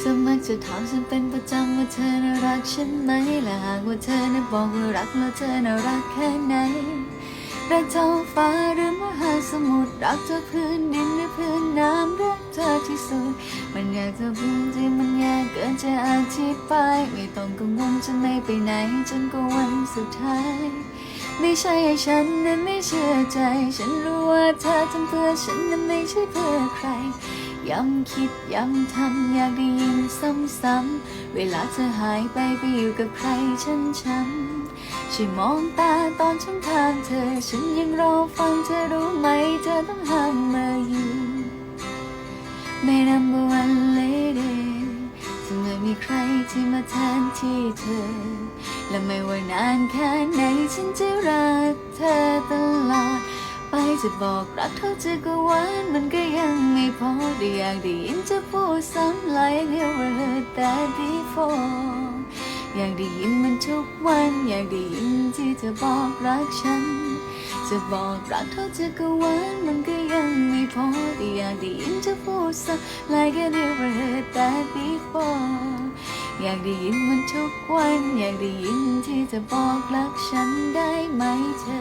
เธอมักจะถามฉันเป็นประจำว่าเธอน่ารักฉันไหม และหากว่าเธอน่ะบอกว่ารักแล้วเธอน่ารักแค่ไหน รักท้องฟ้าหรือมหาสมุทร รักเธอพื้นดินหรือพื้นน้ำ รักเธอที่สุด มันอยากจะพูดที่มันยากเกินจะอธิบาย ไม่ต้องกังวลจะไม่ไปไหนจนกว่าวันสุดท้าย ไม่ใช่ให้ฉันนั้นไม่เชื่อใจ ฉันรู้ว่าเธอทำเพื่อฉันนั้นไม่ใช่เพื่อใคร ย้ำคิดย้ำทำอยากได้ยินซ้ำๆ เวลาเธอหายไปไปอยู่กับใครฉันช้ำช่วยมองตาตอนฉันทางเธอ ฉันยังรอฟังเธอรู้ไหม เธอต้องห้ามมาอยู่ ที่มาแทนที่เธอ และไม่ว่านานแค่ไหนฉันจะรักเธอตลอด ไปจะบอกรักเท่าจะก็หวานมันก็ยังไม่พอได้อยากได้ยินจะพูดซ้ำ like never heard that before อยากได้ยินมันทุกวัน อยากได้ยินที่เธอบอกรักฉัน จะบอกรักเท่าจะก็หวานมันก็ยังไม่พอแต่อยากได้ยินจะพูดซ้ำ like I never heard that before อ อยากได้ยินมันทุกวัน อยากได้ยินที่จะบอกรักฉันได้ไหมเธอ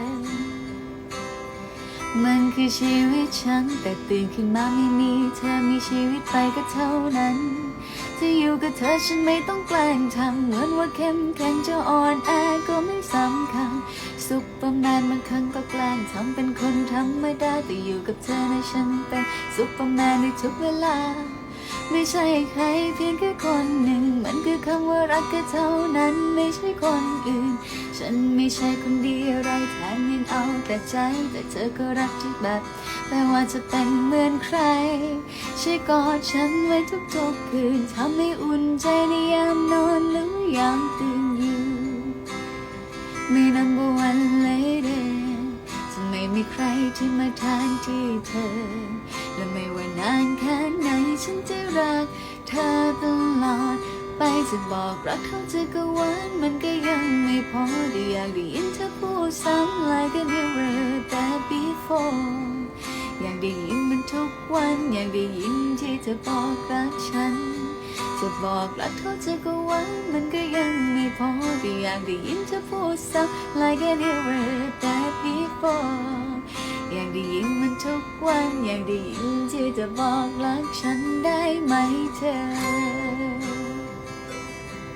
มันคือชีวิตฉัน แต่ตื่นขึ้นมาไม่มีเธอมีชีวิตไปก็เท่านั้นจะอยู่กับเธอฉันไม่ต้องแกล้งทำเหมือนว่าเข้มแข็งจะอ่อนแอก็ไม่สำคัญซุปเปอร์แมนบางครั้งก็แกล้งทำเป็นคนธรรมดาแต่อยู่กับเธอในะฉันเป็นซุปเปอร์แมนในทุกเวลา ไม่ใช่ใครเพียงแค่คนหนึ่ง มันคือคำว่ารักก็เท่านั้นไม่ใช่คนอื่น ฉันไม่ใช่คนดีอะไรแถมยังเอาแต่ใจ แต่เธอก็รักที่แบบไม่ว่าจะเป็นเหมือนใครช่วยกอดฉันไว้ทุกๆคืนทำให้อุ่นใจในยามนอนหรือยามตื่นอยู่ไม่ number one lady จะไม่มีใครที่มาแทนที่เธอ และไม่ว่านานแค่ไหน ฉันจะรักเธอตลอด ไปจะบอกรักเขาจะก็หวานมันก็ยังไม่พอได้อยากได้ยินเธอพูดซ้ำ like I never heard that before อยากได้ยินมันทุกวัน อยากได้ยินที่เธอบอกรักฉัน จะบอกรักเขาจะก็หวานมันก็ยังไม่พอแต่อยากได้ยินเธอพูดซ้ำ like I never heard that before อยากได้ยิน ทุกวันอยากได้ยินที่จะบอกรักฉันได้ไหมเธอ